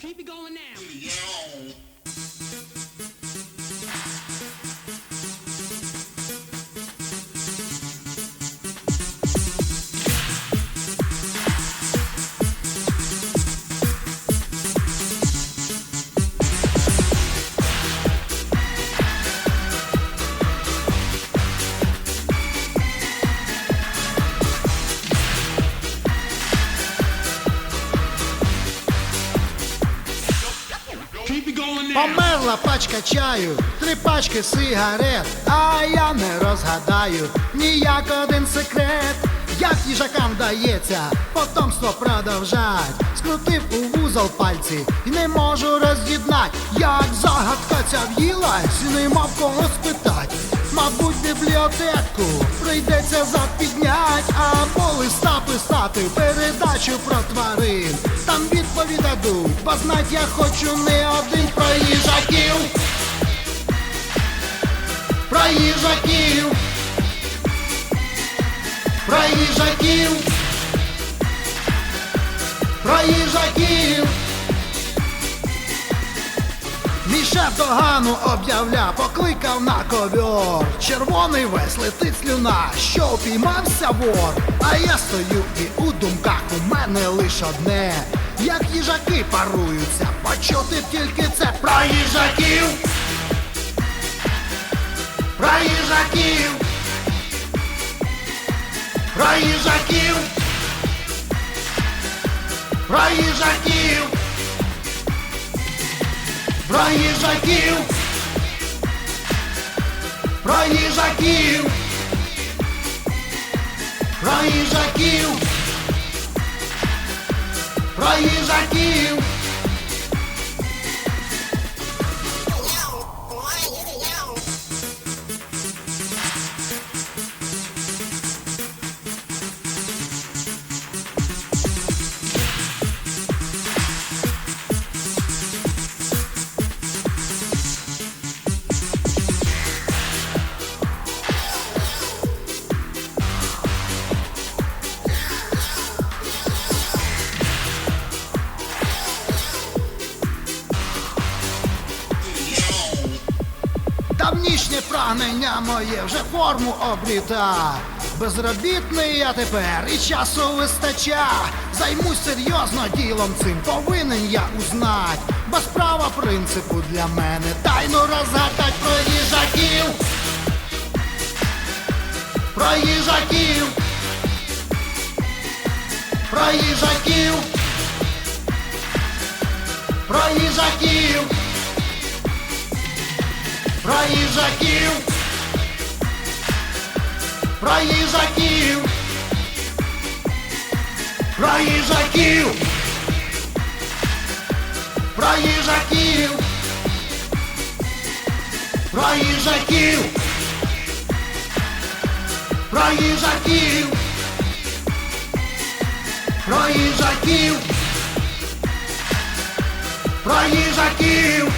Keep it going now. Померла пачка чаю, три пачки сигарет, а я не розгадаю ніяк один секрет. Як їжакам вдається потомство продовжать Скрутив у вузол пальці і не можу роз'єднать Як загадка ця в'їлась, нема в кого спитать Мабуть, бібліотеку прийдеться запіднять Або листа писати передачу про тварин. Там відповідь дадуть, бо знать я хочу не один. Про їжаків. Про їжаків. Про їжаків. Про їжаків Мій шеф догану об'явля, покликав на ковьор. Червоний весь летить слюна, що упіймався вор. А я стою і у думках у мене лиш одне. Як їжаки паруються, почути тільки це. Про їжаків! Про їжаків! Про їжаків! Про їжаків Про їжаків. Про їжаків. Про їжаків. Про їжаків Давнішнє прагнення моє вже форму обріта. Безробітний я тепер і часу вистача. Займусь серйозно ділом цим, повинен я узнать. Бо справа принципу для мене тайну розгадать про їжаків. Про їжаків. Про їжаків. Про їжаків про їжаків, про їжаків, про їжаків, про їжаків, про їжаків, про їжаків, про їжаків, про їжаків.